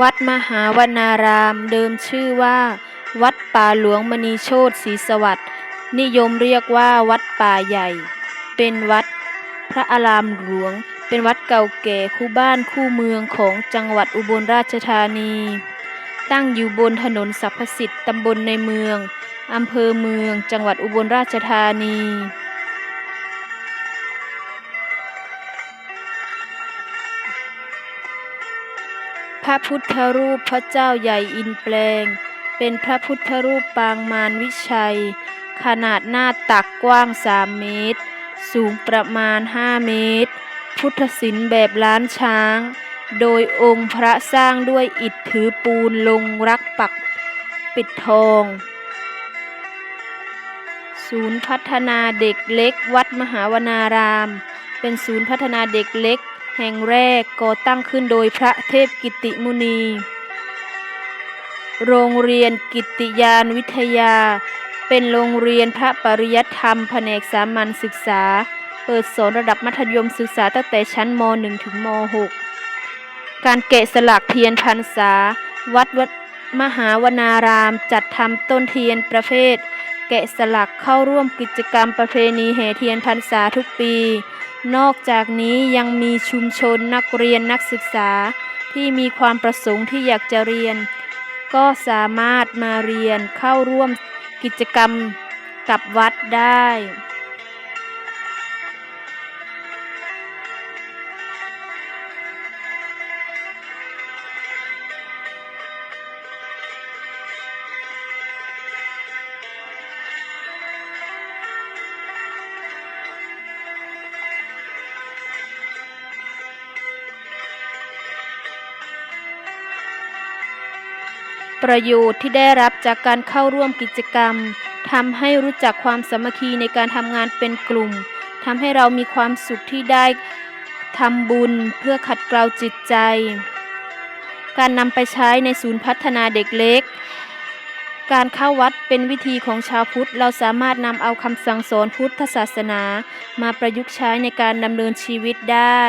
วัดมหาวนาราม เดิมชื่อว่า วัดป่าหลวงมณีโชตศรีสวัสดิ์นิยมเรียกว่าวัดป่าใหญ่ เป็นวัดพระอารามหลวง เป็นวัดเก่าแก่คู่บ้านคู่เมืองของจังหวัดอุบลราชธานี ตั้งอยู่บนถนนสรรพสิทธิ์ตำบลในเมืองอำเภอเมืองจังหวัดอุบลราชธานี พระพุทธรูปพระเจ้าใหญ่อินแปลง เป็นพระพุทธรูปปางมารวิชัย ขนาดหน้าตักกว้าง 3 เมตร สูงประมาณ 5 เมตร พุทธศิลป์แบบล้านช้าง โดยองค์พระสร้างด้วยอิฐถือปูนลงรักปักปิดทอง ศูนย์พัฒนาเด็กเล็กวัดมหาวนาราม เป็นศูนย์พัฒนาเด็กเล็ก แห่งแรกก่อตั้งขึ้นโดยพระเทพกิติมุนี โรงเรียนกิติยานวิทยา เป็นโรงเรียนพระปริยัติธรรมแผนกสามัญศึกษา เปิดสอนระดับมัธยมศึกษาตั้งแต่ชั้นม .1 ถึงม .6 การแกะสลักเทียนพรรษา วัดวัดมหาวนารามจัดทำต้นเทียนประเภท แกะสลักเข้าร่วมกิจกรรมประเพณีแห่เทียนพรรษาทุกปี นอกจากนี้ยังมีชุมชนนักเรียนนักศึกษาที่มีความประสงค์ที่อยากจะเรียน ก็สามารถมาเรียนเข้าร่วมกิจกรรมกับวัดได้ ประโยชน์ที่ได้รับจากการเข้าร่วมกิจกรรมทำให้รู้จักความสามัคคีในการทำงานเป็นกลุ่มทำให้เรามีความสุขที่ได้ทำบุญเพื่อขัดเกลาจิตใจ การนำไปใช้ในศูนย์พัฒนาเด็กเล็ก การเข้าวัดเป็นวิธีของชาวพุทธ เราสามารถนำเอาคำสั่งสอนพุทธศาสนา มาประยุกต์ใช้ในการดำเนินชีวิตได้